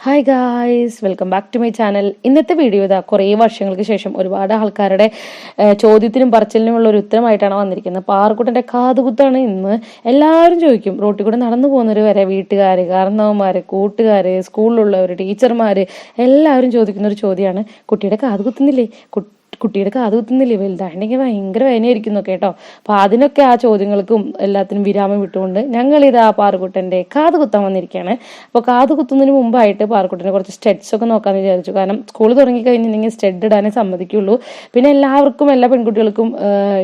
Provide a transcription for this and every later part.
Hi guys welcome back to my channel ഇന്നത്തെ video ഇതാ കുറേ വർഷങ്ങൾക്ക് ശേഷം ഒരുപാട് ആൾക്കാരുടെ ചോദ്യത്തിനും പറച്ചിലിനുമുള്ള ഒരു ഉത്തരമായിട്ടാണ് വന്നിരിക്കുന്നത്. പാറക്കുട്ടന്റെ കാതുകുത്താണ് ഇന്ന്. എല്ലാവരും ചോദിക്കും റോട്ടിൽ കൂടെ നടന്നു പോകുന്നവർ വരെ വീട്ടുകാർ കാരണവന്മാർ കൂട്ടുകാർ സ്കൂളിലുള്ളവർ ടീച്ചർമാർ എല്ലാവരും ചോദിക്കുന്ന ഒരു ചോദ്യമാണ്. കുട്ടിയുടെ കാത് കുത്തുന്നില്ലേ കു- കുട്ടിയുടെ കാത് കുത്തുന്നില്ലേ വലുതാണെങ്കിൽ ഭയങ്കര വേദനയായിരിക്കുന്നു കേട്ടോ. അപ്പൊ അതിനൊക്കെ ആ ചോദ്യങ്ങൾക്കും എല്ലാത്തിനും വിരാമം വിട്ടുകൊണ്ട് ഞങ്ങൾ ഇത് ആ പാറുകുട്ടന്റെ കാത് കുത്താൻ വന്നിരിക്കുകയാണ്. അപ്പോൾ കാത് കുത്തുന്നതിന് മുമ്പായിട്ട് പാറുകുട്ടനെ കുറച്ച് സ്റ്റെഡ്സ് ഒക്കെ നോക്കാന്ന് വിചാരിച്ചു. കാരണം സ്കൂൾ തുടങ്ങി കഴിഞ്ഞിട്ടുണ്ടെങ്കിൽ സ്റ്റെഡ് ഇടാനേ സമ്മതിക്കുള്ളൂ. പിന്നെ എല്ലാവർക്കും എല്ലാ പെൺകുട്ടികൾക്കും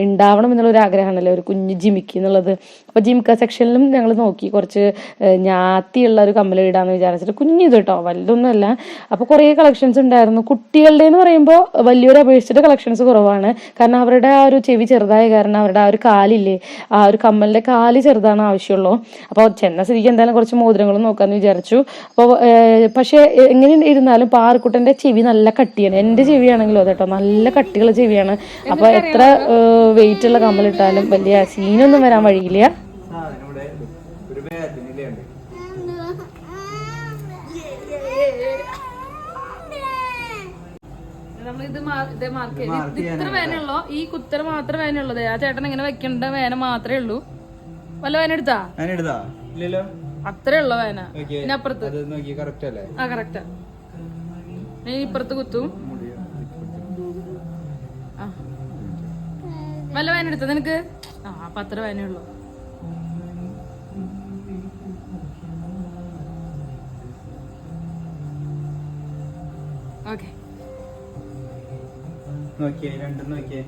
ഉണ്ടാവണം എന്നുള്ള ഒരു ആഗ്രഹമാണല്ലോ ഒരു കുഞ്ഞ് ജിമിക്ക് എന്നുള്ളത്. അപ്പോൾ ജിമിക്ക സെക്ഷനിലും ഞങ്ങൾ നോക്കി കുറച്ച് ഞാത്തിയുള്ള ഒരു കമ്മൽ ഇടാന്ന് വിചാരിച്ചിട്ട് കുഞ്ഞിത് കേട്ടോ വലുതൊന്നുമല്ല. അപ്പോൾ കുറേ കളക്ഷൻസ് ഉണ്ടായിരുന്നു. കുട്ടികളുടെ എന്ന് പറയുമ്പോൾ വലിയൊരു അപേക്ഷിച്ചിട്ട് കളക്ഷൻസ് കുറവാണ്. കാരണം അവരുടെ ആ ഒരു ചെവി ചെറുതായ കാരണം അവരുടെ ആ ഒരു കാലില്ലേ ആ ഒരു കമ്മലിന്റെ കാൽ ചെറുതാണ് ആവശ്യമുള്ളൂ. അപ്പോൾ ചെന്ന സ്ഥിതിക്ക് എന്തായാലും കുറച്ച് മോതിരങ്ങളും നോക്കാന്ന് വിചാരിച്ചു. അപ്പോൾ പക്ഷേ എങ്ങനെ ഇരുന്നാലും പാറക്കുട്ടന്റെ ചെവി നല്ല കട്ടിയാണ്. എന്റെ ചെവിയാണെങ്കിലും അത് കേട്ടോ നല്ല കട്ടിയുള്ള ചെവിയാണ്. അപ്പോൾ എത്ര വെയിറ്റ് ഉള്ള കമ്മലിട്ടാലും വലിയ സീനൊന്നും വരാൻ വഴിയില്ല. ഇത് ഇത് മാർക്ക് ചെയ്ത്. ഇത്ര വേനുള്ളോ ഈ കുത്തര മാത്രമേ വേനുള്ളത് ആ ചേട്ടൻ ഇങ്ങനെ വെക്കേണ്ട വേന മാത്രമേ ഉള്ളൂ. വല്ല വേന എടുത്താ? ഞാൻ എടുത്താ? ഇല്ലല്ലോ. അത്രേ ഉള്ളോ വേന. പിന്നെ അപ്പുറത്ത്. ആ കറക്റ്റാ ഞാൻ ഇപ്പുറത്ത് കുത്തും. വല്ല വേന എടുത്ത നിനക്ക്? ആ അപ്പൊ അത്ര വേനേ നോക്കിയേ രണ്ടും നോക്കിയേ.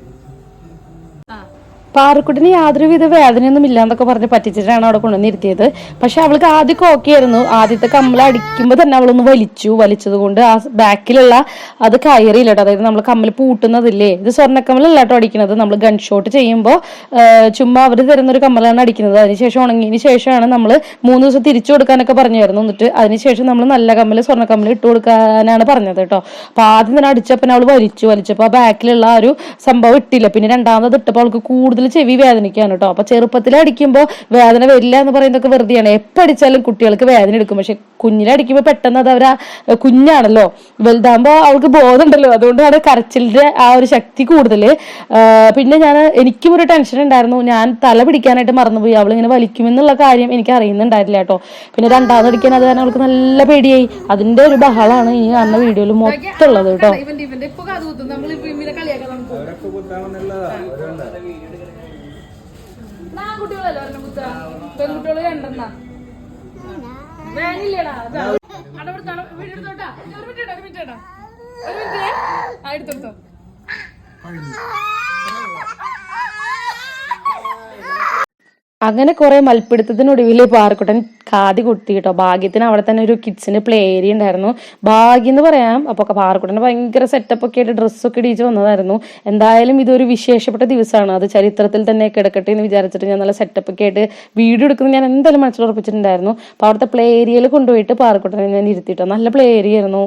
പാറക്കുട്ടിന് യാതൊരുവിധ വേദനയൊന്നും ഇല്ലാന്നൊക്കെ പറഞ്ഞ് പറ്റിച്ചിട്ടാണ് അവിടെ കൊണ്ടുവന്നിരുത്തിയത് പക്ഷെ അവൾക്ക് ആദ്യം ആയിരുന്നു. ആദ്യത്തെ കമ്മൽ അടിക്കുമ്പോൾ തന്നെ അവളൊന്ന് വലിച്ചു വലിച്ചത് കൊണ്ട് ആ ബാക്കിലുള്ള അത് കയറിയില്ല അതായത് നമ്മൾ കമ്മൽ പൂട്ടുന്നതില്ലേ? ഇത് സ്വർണക്കമ്മലല്ല കേട്ടോ അടിക്കുന്നത് നമ്മൾ ഗൺ ഷോട്ട് ചെയ്യുമ്പോൾ ചുമ്മാ അവർ തരുന്ന ഒരു കമ്മലാണ് അടിക്കുന്നത്. അതിനുശേഷം ഉണങ്ങിയതിന് ശേഷമാണ് നമ്മൾ മൂന്ന് ദിവസം തിരിച്ചു കൊടുക്കാനൊക്കെ പറഞ്ഞായിരുന്നു. എന്നിട്ട് അതിനുശേഷം നമ്മൾ നല്ല കമ്മൽ സ്വർണക്കമ്മൽ ഇട്ടു കൊടുക്കാനാണ് പറഞ്ഞത് കേട്ടോ. അപ്പൊ ആദ്യം തന്നെ അടിച്ചപ്പോൾ അവൾ വലിച്ചു വലിച്ചപ്പോൾ ആ ബാക്കിലുള്ള ആ ഒരു സംഭവം ഇട്ടില്ല. പിന്നെ രണ്ടാമത് ഇട്ടപ്പോൾ അവൾക്ക് കൂടുതൽ ചെവി വേദനിക്കാണ് കേട്ടോ അപ്പൊ ചെറുപ്പത്തിൽ അടിക്കുമ്പോൾ വേദന വരില്ല എന്ന് പറയുന്നതൊക്കെ വെറുതെയാണ്. എപ്പോൾ അടിച്ചാലും കുട്ടികൾക്ക് വേദന എടുക്കും. പക്ഷെ കുഞ്ഞിലടിക്കുമ്പോൾ പെട്ടെന്ന് അത് അവരാ കുഞ്ഞാണല്ലോ. വലുതാകുമ്പോൾ അവൾക്ക് ബോധമുണ്ടല്ലോ. അതുകൊണ്ടാണ് കരച്ചിലിന്റെ ആ ഒരു ശക്തി കൂടുതൽ പിന്നെ ഞാൻ എനിക്കും ഒരു ടെൻഷൻ ഉണ്ടായിരുന്നു. ഞാൻ തല പിടിക്കാനായിട്ട് മറന്നുപോയി. അവൾ ഇങ്ങനെ വലിക്കുമെന്നുള്ള കാര്യം എനിക്ക് അറിയുന്നുണ്ടായിരുന്നില്ല കേട്ടോ പിന്നെ രണ്ടാമത് അടിക്കാൻ അത് കാരണം അവൾക്ക് നല്ല പേടിയായി. അതിന്റെ ഒരു ബഹളാണ് ഈ കാണുന്ന വീഡിയോയിൽ മൊത്തം ഉള്ളത് കേട്ടോ ഓരോണ്ട ഒരെണ്ണം കുത്താ പെൺകുട്ടികൾ രണ്ടെണ്ണ. വേനില്ലേടാ അടവെടുത്താണ് വീടെടുത്തോട്ടാ ഒരു മിനിറ്റ് ഒരു മിനിറ്റ് ഒരു മിനിറ്റ്. ആ എടുത്തെടുത്തോ. അങ്ങനെ കുറെ മൽപ്പിടുത്തത്തിനൊടുവിൽ പാറക്കുട്ടൻ കാതി കുത്തി കേട്ടോ. ഭാഗ്യത്തിന് അവിടെ തന്നെ ഒരു കിഡ്സിന് പ്ലേ ഏരിയ ഉണ്ടായിരുന്നു. ഭാഗ്യം എന്ന് പറയാം അപ്പൊ പാർക്കുട്ടൻ ഭയങ്കര സെറ്റപ്പ് ഒക്കെ ആയിട്ട് ഡ്രസ്സൊക്കെ ഇടിച്ച് വന്നതായിരുന്നു. എന്തായാലും ഇതൊരു വിശേഷപ്പെട്ട ദിവസമാണ്. അത് ചരിത്രത്തിൽ തന്നെ കിടക്കട്ടെ എന്ന് വിചാരിച്ചിട്ട് ഞാൻ നല്ല സെറ്റപ്പ് ഒക്കെ ആയിട്ട് വീഡിയോ എടുക്കുന്നത് ഞാൻ എന്തായാലും മനസ്സിൽ അപ്പൊ അവിടുത്തെ പ്ലേ ഏരിയയിൽ കൊണ്ടുപോയിട്ട് പാറക്കുട്ടനെ ഞാൻ ഇരുത്തിട്ടോ. നല്ല പ്ലേ ഏരിയ ആയിരുന്നു.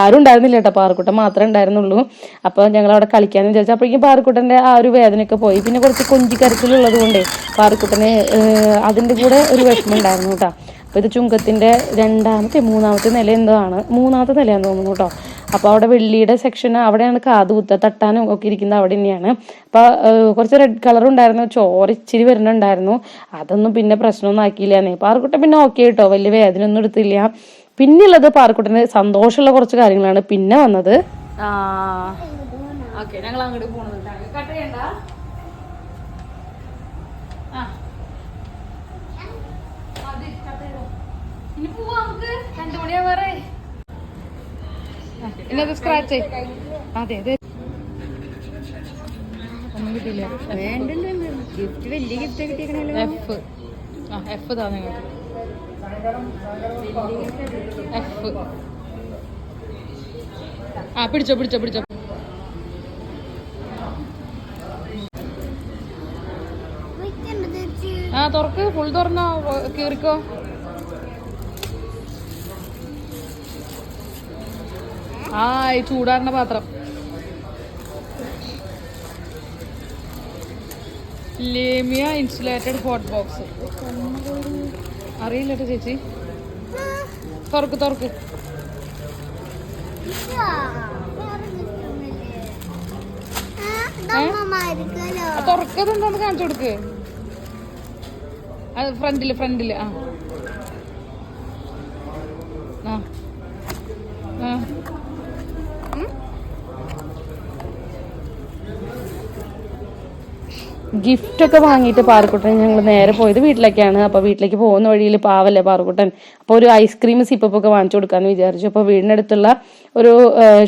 ആരും ഉണ്ടായിരുന്നില്ല കേട്ടോ. പാറക്കുട്ടൻ മാത്രമേ ഉണ്ടായിരുന്നുള്ളൂ. അപ്പൊ ഞങ്ങൾ അവിടെ കളിക്കാന്ന് വിചാരിച്ചു. അപ്പോഴേക്കും പാറക്കുട്ടന്റെ ആ ഒരു വേദനയൊക്കെ പോയി. പിന്നെ കുറച്ച് കൊഞ്ചിക്കരച്ചിലുള്ളത് കൊണ്ടേ പാറക്കുട്ടന് ആഹ് അതിന്റെ കൂടെ ഒരു വിഷമം ഉണ്ടായിരുന്നു കേട്ടോ അപ്പോൾ ഇത് ചുങ്കത്തിന്റെ രണ്ടാമത്തെ മൂന്നാമത്തെ നില എന്താണ് മൂന്നാമത്തെ നിലയാന്ന് തോന്നുന്നു കേട്ടോ അപ്പോൾ അവിടെ വെള്ളിയുടെ സെക്ഷൻ അവിടെയാണ് കാതുകുത്ത തട്ടാനും ഒക്കെ ഇരിക്കുന്നത് അവിടെ തന്നെയാണ്. അപ്പൊ ആഹ് കുറച്ച് റെഡ് കളർ ഉണ്ടായിരുന്നു ചോര ഇച്ചിരി വരുന്നുണ്ടായിരുന്നു. അതൊന്നും പിന്നെ പ്രശ്നമൊന്നും ആക്കിയില്ലാന്നേ. പാറക്കുട്ടൻ പിന്നെ ഓക്കെ കേട്ടോ വലിയ വേദന ഒന്നും എടുത്തില്ല. പിന്നെയുള്ളത് പാറക്കുട്ടന് സന്തോഷമുള്ള കുറച്ച് കാര്യങ്ങളാണ്. പിന്നെ വന്നത്? ഞങ്ങൾ അങ്ങോട്ട് പോകുന്നത് കട്ട് ചെയ്യണ്ട ആ മതി, cut ചെയ്തോ. ഇനി പോവാ നമുക്ക്. രണ്ടു മണിയാ വേറെ. ഇനി അത് സ്ക്രാച്ച് അതെ അതെ. ഒന്നും കിട്ടിയില്ല. ഗിഫ്റ്റ് വലിയ ഗിഫ്റ്റ് കിട്ടിയേക്കണല്ലോ. എഫ് ആ എഫ് താ നിങ്ങൾക്ക്. എഫ് ആ പിടിച്ചോ പിടിച്ചോ പിടിച്ചോ. ആ തുറക്ക്. ഫുൾ തുറന്നോ കീറിക്കോ. ആ ഈ പാത്രം. ലേമിയ ഇൻസുലേറ്റഡ് ഹോട്ട് ബോക്സ് അറിയില്ല കേട്ടോ ചേച്ചി. തുറക്ക് തുറക്ക്. ആ, തുറക്കത് എന്താന്ന് കാണിച്ചു കൊടുക്ക്. അത് ഫ്രണ്ടിൽ ഫ്രണ്ടിൽ. ആ. ആ. ആ ഗിഫ്റ്റ് ഒക്കെ വാങ്ങിയിട്ട് പാറക്കുട്ടൻ ഞങ്ങൾ നേരെ പോയത് വീട്ടിലേക്കാണ്. അപ്പോൾ വീട്ടിലേക്ക് പോകുന്ന വഴിയിൽ പാവല്ലേ പാറക്കുട്ടൻ? അപ്പോൾ ഒരു ഐസ്ക്രീം സിപ്പപ്പ് ഒക്കെ വാങ്ങിച്ചു കൊടുക്കാന്ന് വിചാരിച്ചു. അപ്പോൾ വീടിനടുത്തുള്ള ഒരു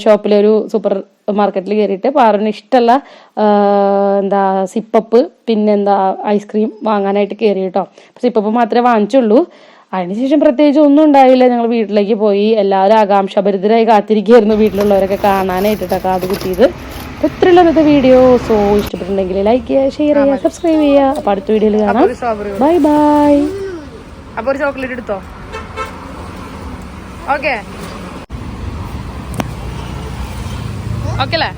ഷോപ്പിലെ ഒരു സൂപ്പർ മാർക്കറ്റിൽ കയറിയിട്ട് പാറുവിന് ഇഷ്ടമുള്ള എന്താ സിപ്പപ്പ് പിന്നെന്താ ഐസ്ക്രീം വാങ്ങാനായിട്ട് കയറി കേട്ടോ. സിപ്പപ്പ് മാത്രമേ വാങ്ങിച്ചുള്ളൂ. അതിനുശേഷം പ്രത്യേകിച്ച് ഒന്നും ഉണ്ടായില്ല. ഞങ്ങൾ വീട്ടിലേക്ക് പോയി. എല്ലാവരും ആകാംക്ഷാഭരിതരായി കാത്തിരിക്കുകയായിരുന്നു വീട്ടിലുള്ളവരൊക്കെ കാണാനായിട്ടിട്ടൊക്കെ അത് കുത്തിയത്. അപ്പോൾ ഇന്നത്തെ വീഡിയോ സോ ഇഷ്ടപ്പെട്ടിട്ടുണ്ടെങ്കിൽ ലൈക്ക് ചെയ്യുക ഷെയർ ചെയ്യുക സബ്സ്ക്രൈബ് ചെയ്യുക. അപ്പോൾ അടുത്ത വീഡിയോയിൽ കാണാം. ബൈ ബൈ അപ്പൊ ഒരു ചോക്ലേറ്റ് എടുത്തോ? ഓക്കെ ഓക്കെ അല്ലേ?